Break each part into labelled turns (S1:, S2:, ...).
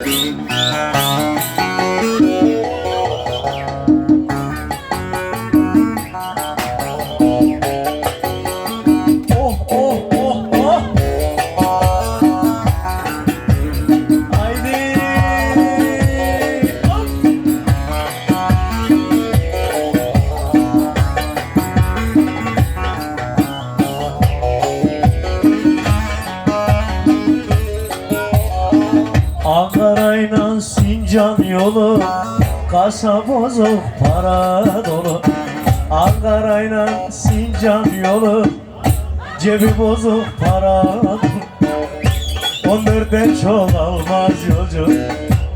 S1: Thank Ankara'yla Sincan yolu Kasa bozuk para dolu. Ankara'yla Sincan yolu Cebi bozuk para dolu. On dörtten çok almaz yolcu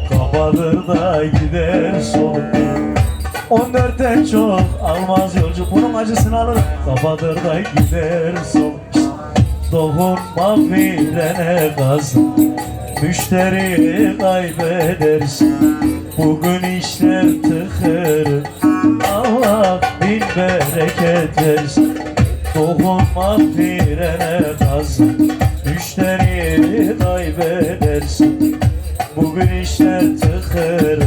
S1: Kapadır da gider On dörtten çok almaz yolcu Bunun acısını alır Kapadır da gider solu. Dokunma frene gaz Müşteri kaybedersin. Bugün işler tıkır. Allah bin bereket versin. Dokunma frene gaz Müşteri kaybedersin. Bugün işler tıkır.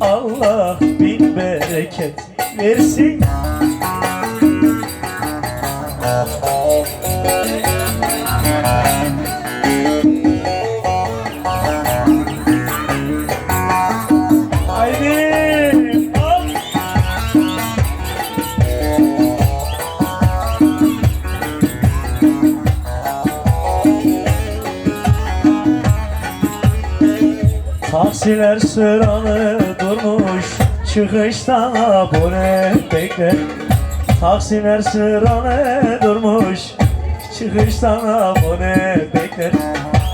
S1: Allah bin bereket versin. Haydi Taksiler sıralı durmuş Çıkışta abone bekler Taksiler sıralı durmuş Çıkışta abone bekler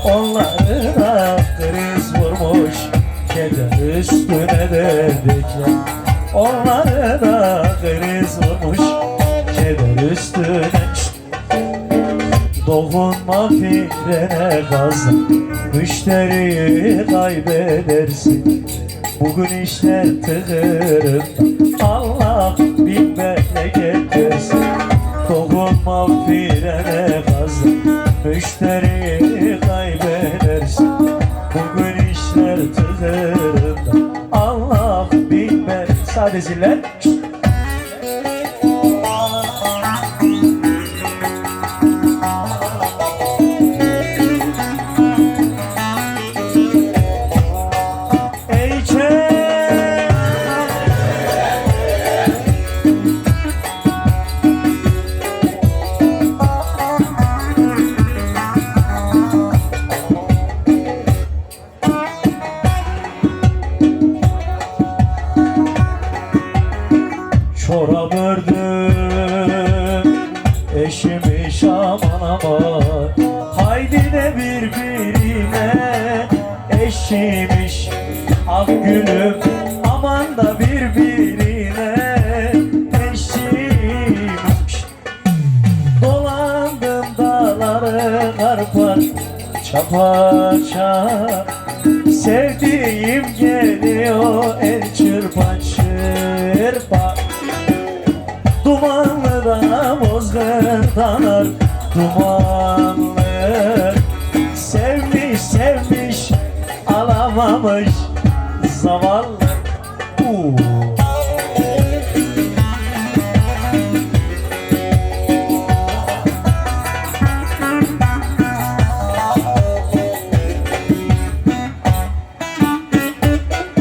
S1: Onları da kriz vurmuş Keder üstüne de bekler Onları da kriz vurmuş Keder üstüne! Dokunma frene gazla Müşteriyi kaybedersin. Bugün işler tıkırında Allah bin bereket versin. Dokunma frene gazla Müşteriyi kaybedersin. Bugün işler tıkırında Allah bin bereket Sadece ziller Çorap ördüm Eşimiş aman aman Haydi de birbirine. Eşimiş Ah gülüm aman da birbirine. Eşimiş Dolandım dağları karpar Çapa çap Sevdiğim geliyor el çırpan çırpan bozgırdanar Dumanlı Sevmiş sevmiş Alamamış Zavallı. Uuu